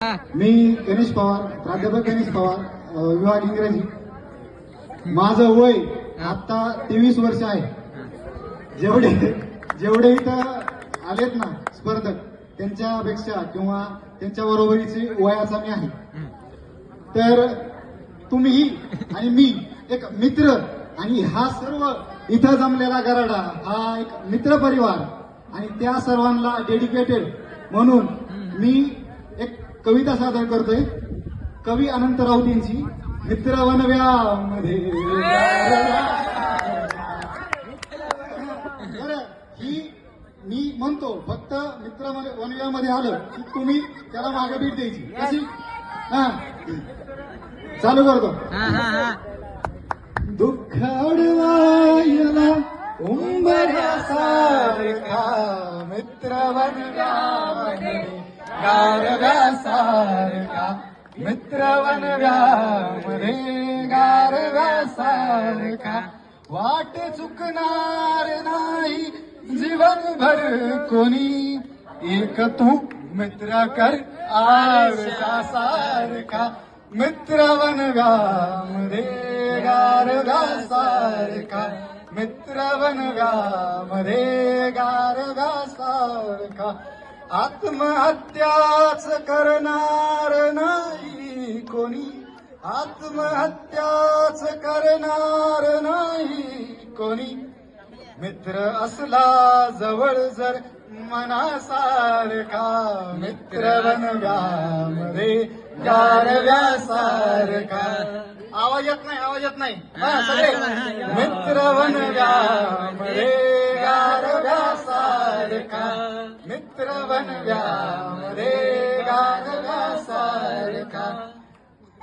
मी गणेश पवार प्राध्यापक गणेश पवार विभाग इंग्रजी. माझं वय आता तेवीस वर्ष आहे. जेवढे जेवढे इथं आलेत ना स्पर्धक त्यांच्यापेक्षा किंवा त्यांच्या बरोबरीचे वयाचा मी आहे. तर तुम्ही आणि मी एक मित्र आणि हा सर्व इथं जमलेला गराडा हा एक मित्र परिवार आणि त्या सर्वांना डेडिकेटेड म्हणून मी एक कविता सादर करतोय. कवी अनंत राऊतींची. मित्र वनव्यामध्ये बरं ही मी म्हणतो फक्त मित्र वनव्यामध्ये आलं की तुम्ही त्याला मागे भेट द्यायची. कशी? हा. चालू करतो. दुःख अडवायला उंबऱ्यासारखा मित्र वनव्यामध्ये गारव्यासारखा मित्र वनव्यामध्ये गारव्यासारखा वाट चुकणार नाही जीवनभर कोणी. एक तू मित्र कर आवडा सारखा मित्र वनव्यामध्ये गारव्या सारखा मित्र वनव्यामध्ये गारव्या सारखा. आत्महत्याच करणार नाही कोणी. आत्महत्याच करणार नाही कोणी. मित्र असला जवळ जर मनासारखा मित्र बनव्यामध्ये गारव्यासारखा. आवाज येत नाही आवाज येत नाही. मित्र बनव्यामध्ये गारव्यासारखा मित्र बनव्यामध्ये गारव्यासारखा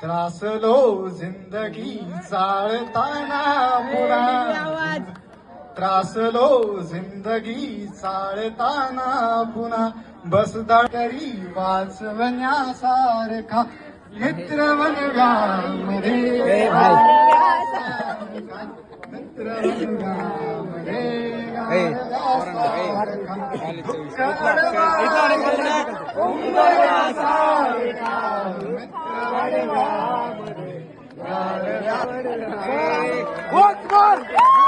त्रासलो जिंदगी चाळताना पुन्हा त्रासलो जिंदगी चाळताना पुन्हा. बसदा तरी वाचवण्यासारखा. मित्र वनव्यामध्ये रे वनव्यामध्ये चालू